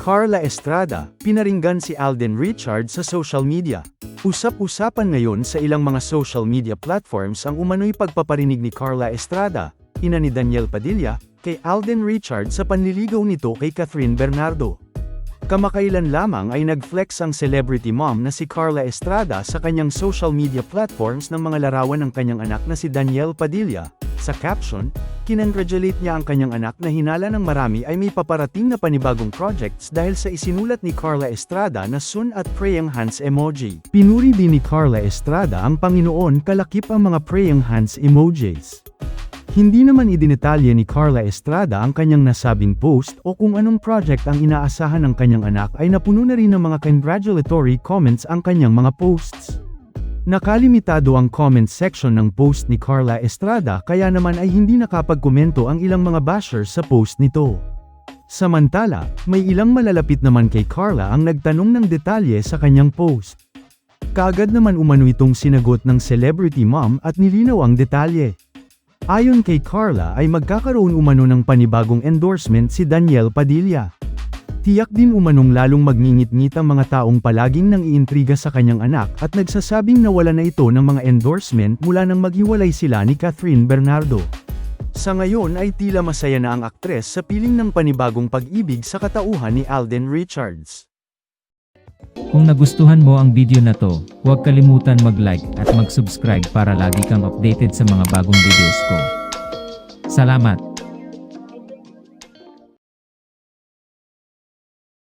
Carla Estrada, pinaringgan si Alden Richard sa social media. Usap-usapan ngayon sa ilang mga social media platforms ang umano'y pagpaparinig ni Carla Estrada, ina ni Daniel Padilla, kay Alden Richard sa panliligaw nito kay Catherine Bernardo. Kamakailan lamang ay nag-flex ang celebrity mom na si Carla Estrada sa kanyang social media platforms ng mga larawan ng kanyang anak na si Daniel Padilla. Sa caption, kinongratulate niya ang kanyang anak na hinala ng marami ay may paparating na panibagong projects dahil sa isinulat ni Carla Estrada na soon at praying hands emoji. Pinuri din ni Carla Estrada ang Panginoon kalakip ang mga praying hands emojis. Hindi naman idinetalye ni Carla Estrada ang kanyang nasabing post o kung anong project ang inaasahan ng kanyang anak ay napuno na rin ng mga congratulatory comments ang kanyang mga posts. Nakalimitado ang comment section ng post ni Carla Estrada kaya naman ay hindi nakapagkomento ang ilang mga bashers sa post nito. Samantala, may ilang malalapit naman kay Carla ang nagtanong ng detalye sa kanyang post. Kaagad naman umano itong sinagot ng celebrity mom at nilinaw ang detalye. Ayon kay Carla ay magkakaroon umano ng panibagong endorsement si Daniel Padilla. Tiyak din umanong lalong magngingit-ngit ang mga taong palaging nang iintriga sa kanyang anak at nagsasabing nawala na ito ng mga endorsement mula nang maghiwalay sila ni Catherine Bernardo. Sa ngayon ay tila masaya na ang aktres sa piling ng panibagong pag-ibig sa katauhan ni Alden Richards. Kung nagustuhan mo ang video na to, huwag kalimutan mag-like at mag-subscribe para lagi kang updated sa mga bagong videos ko. Salamat!